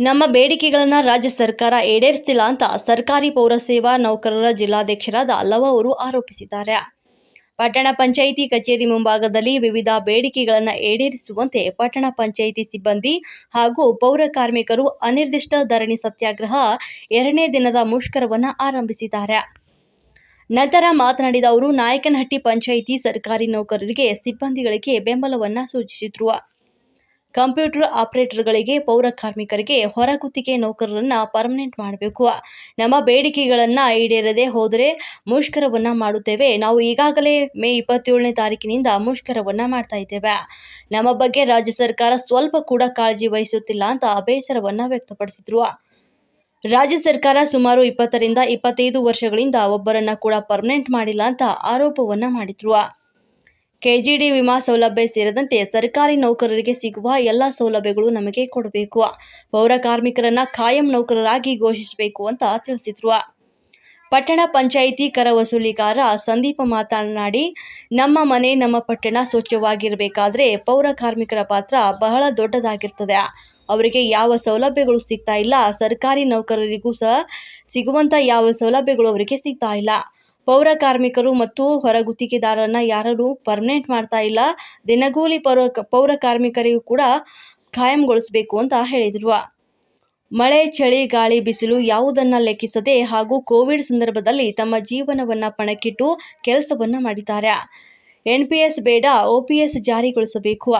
ನಮ್ಮ ಬೇಡಿಕೆಗಳನ್ನು ರಾಜ್ಯ ಸರ್ಕಾರ ಈಡೇರಿಸ್ತಿಲ್ಲ ಅಂತ ಸರ್ಕಾರಿ ಪೌರಸೇವಾ ನೌಕರರ ಜಿಲ್ಲಾಧ್ಯಕ್ಷರಾದ ಲವ ಅವರು ಆರೋಪಿಸಿದ್ದಾರೆ. ಪಟ್ಟಣ ಪಂಚಾಯಿತಿ ಕಚೇರಿ ಮುಂಭಾಗದಲ್ಲಿ ವಿವಿಧ ಬೇಡಿಕೆಗಳನ್ನು ಈಡೇರಿಸುವಂತೆ ಪಟ್ಟಣ ಪಂಚಾಯಿತಿ ಸಿಬ್ಬಂದಿ ಹಾಗೂ ಪೌರ ಕಾರ್ಮಿಕರು ಅನಿರ್ದಿಷ್ಟ ಧರಣಿ ಸತ್ಯಾಗ್ರಹ ಎರಡನೇ ದಿನದ ಮುಷ್ಕರವನ್ನು ಆರಂಭಿಸಿದ್ದಾರೆ. ನಂತರ ಮಾತನಾಡಿದ ಅವರು, ನಾಯಕನಹಟ್ಟಿ ಪಂಚಾಯಿತಿ ಸರ್ಕಾರಿ ನೌಕರರಿಗೆ ಸಿಬ್ಬಂದಿಗಳಿಗೆ ಬೆಂಬಲವನ್ನು ಸೂಚಿಸಿದರು. ಕಂಪ್ಯೂಟರ್ ಆಪರೇಟರ್ಗಳಿಗೆ ಪೌರ ಕಾರ್ಮಿಕರಿಗೆ ಹೊರಗುತ್ತಿಗೆ ನೌಕರರನ್ನ ಪರ್ಮನೆಂಟ್ ಮಾಡಬೇಕು. ನಮ್ಮ ಬೇಡಿಕೆಗಳನ್ನ ಈಡೇರದೆ ಹೋದರೆ ಮುಷ್ಕರವನ್ನ ಮಾಡುತ್ತೇವೆ. ನಾವು ಈಗಾಗಲೇ ಮೇ ಇಪ್ಪತ್ತೇಳನೇ ತಾರೀಕಿನಿಂದ ಮುಷ್ಕರವನ್ನ ಮಾಡ್ತಾ ಇದ್ದೇವೆ. ನಮ್ಮ ಬಗ್ಗೆ ರಾಜ್ಯ ಸರ್ಕಾರ ಸ್ವಲ್ಪ ಕೂಡ ಕಾಳಜಿ ವಹಿಸುತ್ತಿಲ್ಲ ಅಂತ ಬೇಸರವನ್ನ ವ್ಯಕ್ತಪಡಿಸಿದ್ರು. ರಾಜ್ಯ ಸರ್ಕಾರ ಸುಮಾರು ಇಪ್ಪತ್ತರಿಂದ ಇಪ್ಪತ್ತೈದು ವರ್ಷಗಳಿಂದ ಒಬ್ಬರನ್ನ ಕೂಡ ಪರ್ಮನೆಂಟ್ ಮಾಡಿಲ್ಲ ಅಂತ ಆರೋಪವನ್ನ ಮಾಡಿದ್ರು. ಕೆಜಿಡಿ ವಿಮಾ ಸೌಲಭ್ಯ ಸೇರಿದಂತೆ ಸರ್ಕಾರಿ ನೌಕರರಿಗೆ ಸಿಗುವ ಎಲ್ಲ ಸೌಲಭ್ಯಗಳು ನಮಗೆ ಕೊಡಬೇಕು. ಪೌರ ಕಾರ್ಮಿಕರನ್ನ ಕಾಯಂ ನೌಕರರಾಗಿ ಘೋಷಿಸಬೇಕು ಅಂತ ತಿಳಿಸಿದ್ರು. ಪಟ್ಟಣ ಪಂಚಾಯಿತಿ ಕರ ವಸೂಲಿಗಾರ ಸಂದೀಪ ಮಾತನಾಡಿ, ನಮ್ಮ ಮನೆ, ನಮ್ಮ ಪಟ್ಟಣ ಸ್ವಚ್ಛವಾಗಿರಬೇಕಾದ್ರೆ ಪೌರ ಕಾರ್ಮಿಕರ ಪಾತ್ರ ಬಹಳ ದೊಡ್ಡದಾಗಿರ್ತದೆ. ಅವರಿಗೆ ಯಾವ ಸೌಲಭ್ಯಗಳು ಸಿಗ್ತಾ ಇಲ್ಲ, ಸರ್ಕಾರಿ ನೌಕರರಿಗೂ ಸಹ ಸಿಗುವಂತ ಯಾವ ಸೌಲಭ್ಯಗಳು ಅವರಿಗೆ ಸಿಗ್ತಾ ಇಲ್ಲ. ಪೌರ ಕಾರ್ಮಿಕರು ಮತ್ತು ಹೊರಗುತ್ತಿಗೆದಾರರನ್ನ ಯಾರಲ್ಲೂ ಪರ್ಮನೆಂಟ್ ಮಾಡ್ತಾ ಇಲ್ಲ. ದಿನಗೂಲಿ ಪೌರ ಪೌರ ಕಾರ್ಮಿಕರಿಗೂ ಕೂಡ ಖಾಯಂಗೊಳಿಸಬೇಕು ಅಂತ ಹೇಳಿದ್ರು. ಮಳೆ, ಚಳಿ, ಗಾಳಿ, ಬಿಸಿಲು ಯಾವುದನ್ನ ಲೆಕ್ಕಿಸದೆ ಹಾಗೂ ಕೋವಿಡ್ ಸಂದರ್ಭದಲ್ಲಿ ತಮ್ಮ ಜೀವನವನ್ನ ಪಣಕ್ಕಿಟ್ಟು ಕೆಲಸವನ್ನ ಮಾಡಿದ್ದಾರೆ. ಎನ್ ಪಿ ಎಸ್ ಬೇಡ ಒ ಪಿ ಎಸ್ ಜಾರಿಗೊಳಿಸಬೇಕು.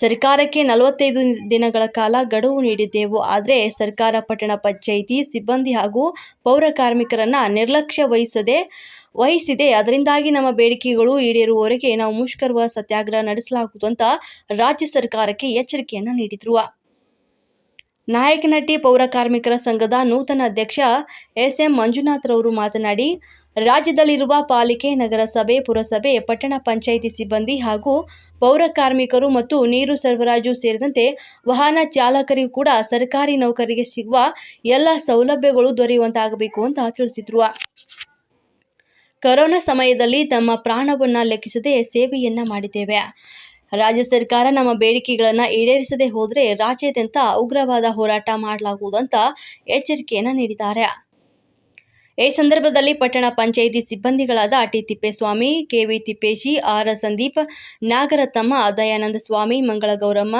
ಸರ್ಕಾರಕ್ಕೆ ನಲವತ್ತೈದು ದಿನಗಳ ಕಾಲ ಗಡುವು ನೀಡಿದ್ದೆವು. ಆದರೆ ಸರ್ಕಾರ, ಪಟ್ಟಣ ಪಂಚಾಯಿತಿ, ಸಿಬ್ಬಂದಿ ಹಾಗೂ ಪೌರ ಕಾರ್ಮಿಕರನ್ನು ನಿರ್ಲಕ್ಷ್ಯ ವಹಿಸದೆ, ವಹಿಸಿದೆ. ಅದರಿಂದಾಗಿ ನಮ್ಮ ಬೇಡಿಕೆಗಳು ಈಡೇರುವವರೆಗೆ ನಾವು ಮುಷ್ಕರವ ಸತ್ಯಾಗ್ರಹ ನಡೆಸಲಾಗುವುದು ಅಂತ ರಾಜ್ಯ ಸರ್ಕಾರಕ್ಕೆ ಎಚ್ಚರಿಕೆಯನ್ನು ನೀಡಿದ್ರು. ನಾಯಕನಹಟ್ಟಿ ಪೌರ ಕಾರ್ಮಿಕರ ಸಂಘದ ನೂತನ ಅಧ್ಯಕ್ಷ ಎಸ್ ಎಂ ಮಂಜುನಾಥ್ರವರು ಮಾತನಾಡಿ, ರಾಜ್ಯದಲ್ಲಿರುವ ಪಾಲಿಕೆ, ನಗರಸಭೆ, ಪುರಸಭೆ, ಪಟ್ಟಣ ಪಂಚಾಯಿತಿ ಸಿಬ್ಬಂದಿ ಹಾಗೂ ಪೌರ ಕಾರ್ಮಿಕರು ಮತ್ತು ನೀರು ಸರಬರಾಜು ಸೇರಿದಂತೆ ವಾಹನ ಚಾಲಕರಿಗೂ ಕೂಡ ಸರ್ಕಾರಿ ನೌಕರಿಗೆ ಸಿಗುವ ಎಲ್ಲ ಸೌಲಭ್ಯಗಳು ದೊರೆಯುವಂತಾಗಬೇಕು ಅಂತ ತಿಳಿಸಿದ್ರು. ಕೊರೋನಾ ಸಮಯದಲ್ಲಿ ತಮ್ಮ ಪ್ರಾಣವನ್ನು ಲೆಕ್ಕಿಸದೆ ಸೇವೆಯನ್ನ ಮಾಡಿದ್ದೇವೆ. ರಾಜ್ಯ ಸರ್ಕಾರ ನಮ್ಮ ಬೇಡಿಕೆಗಳನ್ನು ಈಡೇರಿಸದೆ ಹೋದರೆ ರಾಜ್ಯಾದ್ಯಂತ ಉಗ್ರವಾದ ಹೋರಾಟ ಮಾಡಲಾಗುವುದು ಅಂತ ಎಚ್ಚರಿಕೆಯನ್ನ ನೀಡಿದ್ದಾರೆ. ಈ ಸಂದರ್ಭದಲ್ಲಿ ಪಟ್ಟಣ panchayat ಸಿಬ್ಬಂದಿಗಳಾದ T Thippeswamy KV Thippeshi, R Sandeep, Nagarathnamma, Dayananda Swamy Mangala Gowramma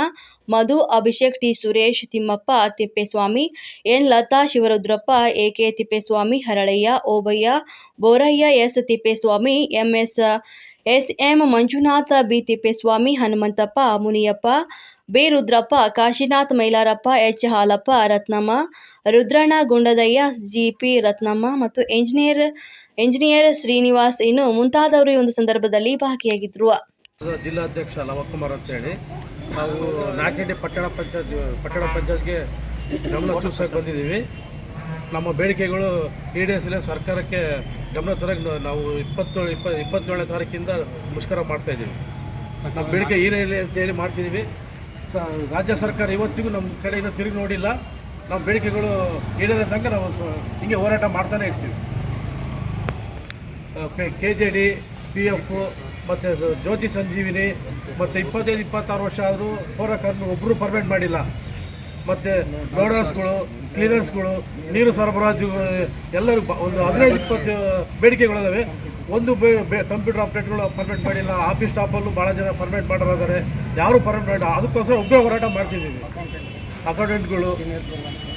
Madhu, Abhishek T Suresh, Thimmappa, Thippeswamy, N Latha, Shivarudrappa AK Thippeswamy, Haralayya, Obayya, Borayya, S Thippeswamy MS S M Manjunatha B Thippeswamy Hanumanthappa, Muniyappa B Rudrappa Kashinath Mailarappa H Halappa Rathnamma, Rudranna Gundadayya, GP Rathnamma ಮತ್ತು engineer engineer Srinivas ಇನ್ನು ಮುಂತಾದವರು ಈ ಒಂದು ಸಂದರ್ಭದಲ್ಲಿ ಭಾಗಿಯಾಗಿದ್ರು. ಜಿಲ್ಲಾಧ್ಯಕ್ಷ ಲವಕುಮಾರ್ ಅಂತೇಳಿ. ನಾವು ನಾಲ್ಕಂಟೆ ಪಟ್ಟಣ ಪಂಚಾಯತ್, ಪಟ್ಟಣ ಪಂಚಾಯತ್ಗೆ ಗಮನ ಸೂಚಿಸಕ್ಕೆ ಬಂದಿದ್ದೀವಿ. ನಮ್ಮ ಬೇಡಿಕೆಗಳು ಈಡೇರಿಸಲು ಸರ್ಕಾರಕ್ಕೆ ಗಮನ ತರಕ್ಕೆ ನಾವು ಇಪ್ಪತ್ತೇಳು, ಇಪ್ಪ, ಇಪ್ಪತ್ತೇಳನೇ ತಾರೀಕಿಂದ ಮುಷ್ಕರ ಮಾಡ್ತಾ ಇದ್ದೀವಿ. ನಮ್ಮ ಬೇಡಿಕೆ ಈರೇಲಿ ಅಂತ ಹೇಳಿ ಮಾಡ್ತಿದ್ದೀವಿ. ಸ, ರಾಜ್ಯ ಸರ್ಕಾರ ಇವತ್ತಿಗೂ ನಮ್ಮ ಕಡೆಯಿಂದ ತಿರುಗಿ ನೋಡಿಲ್ಲ. ನಮ್ಮ ಬೇಡಿಕೆಗಳು ಈಡೇರೋ ತನಕ ನಾವು ಹಿಂಗೆ ಹೋರಾಟ ಮಾಡ್ತಾನೆ ಇರ್ತೀವಿ. K J D P F ಮತ್ತು ಜ್ಯೋತಿ ಸಂಜೀವಿನಿ ಮತ್ತು ಇಪ್ಪತ್ತೈದು, ಇಪ್ಪತ್ತಾರು ವರ್ಷ ಆದರೂ ಹೋರಾಟ ಒಬ್ಬರು ಪರ್ಮೆಂಟ್ ಮಾಡಿಲ್ಲ. ಮತ್ತು ಲೋಡರ್ಸ್ಗಳು ಕ್ಲೀನರ್ಸ್ಗಳು ನೀರು ಸರಬರಾಜು ಎಲ್ಲರೂ ಒಂದು ಹದಿನೈದು, ಇಪ್ಪತ್ತು ಬೇಡಿಕೆಗಳಿದಾವೆ. ಒಂದು ಬೇ ಬೇ ಕಂಪ್ಯೂಟರ್ ಆಪ್ರೇಟ್ಗಳು ಪರ್ಮಿಟ್ ಮಾಡಿಲ್ಲ. ಆಫೀಸ್ ಸ್ಟಾಫಲ್ಲೂ ಭಾಳ ಜನ ಪರ್ಮಿಟ್ ಯಾರು ಪರ್ಮಿಟ್ ಮಾಡಿಲ್ಲ ಅದಕ್ಕೋಸ್ಕರ ಉಗ್ರ ಹೋರಾಟ ಮಾಡ್ತಿದ್ದೀವಿ. ಅಕೌಂಟೆಂಟ್ಗಳು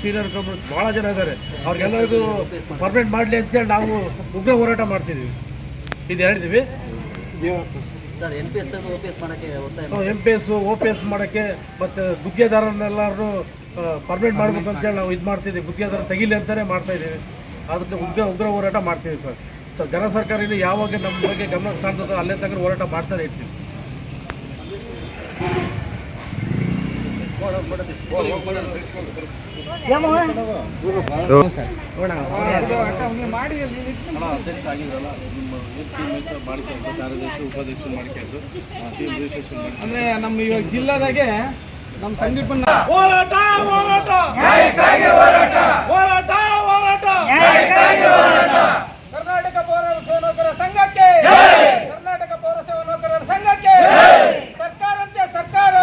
ಸೀನಿಯರ್ ಕಂಪ್ಯೂಟರ್ ಭಾಳ ಜನ ಇದ್ದಾರೆ. ಅವ್ರಿಗೆಲ್ಲರಿಗೂ ಪರ್ಮಿಟ್ ಮಾಡಲಿ ಅಂತೇಳಿ ನಾವು ಉಗ್ರ ಹೋರಾಟ ಮಾಡ್ತಿದ್ದೀವಿ. ಇದು ಹೇಳಿದ್ದೀವಿ. ಸರ್ ಎನ್ ಪಿ ಎಸ್ ತೆಗೆದು ಓ ಪಿ ಎಸ್ ಮಾಡೋಕ್ಕೆ ಒತ್ತಾಯ M P S O P S ಮಾಡೋಕ್ಕೆ ಮತ್ತು ಗುತ್ತಿಗೆದಾರನ್ನೆಲ್ಲರೂ ಪರ್ಮನೆಂಟ್ ಮಾಡ್ಬೇಕು ಅಂತೇಳಿ ನಾವು ಇದು ಮಾಡ್ತಿದ್ದೀವಿ. ಗುತ್ತಿಗೆದಾರ ತೆಗಿಲಿ ಅಂತಲೇ ಮಾಡ್ತಾ ಇದ್ದೀವಿ. ಅದಕ್ಕೆ ಉಗ್ರ ಉಗ್ರ ಹೋರಾಟ ಮಾಡ್ತೀವಿ ಸರ್. ಸರ್ ಜನ ಸರ್ಕಾರ ಇಲ್ಲಿ ಯಾವಾಗ ನಮ್ಮ ಬಗ್ಗೆ ಗಮನ ಕಾಣ್ತದೋ ಅಲ್ಲೇ ತನಕ ಹೋರಾಟ ಮಾಡ್ತಾನೆ ಇರ್ತೀವಿ. ಅಂದ್ರೆ ನಮ್ಮ ಇವಾಗ ಜಿಲ್ಲಾದಾಗೆ ನಮ್ಮ ಸಂದೀಪನ್ನ ಹೋರಾಟ ಹೋರಾಟ. ಹೋರಾಟ. ಹೋರಾಟ ಹೋರಾಟ. ಕರ್ನಾಟಕ ಪೌರ ಸೇವನೌಕರರ ಸಂಘಕ್ಕೆ. ಕರ್ನಾಟಕ ಪೌರ ಸೇವನೌಕರರ ಸಂಘಕ್ಕೆ. ಸರ್ಕಾರಕ್ಕೆ ಸರ್ಕಾರ.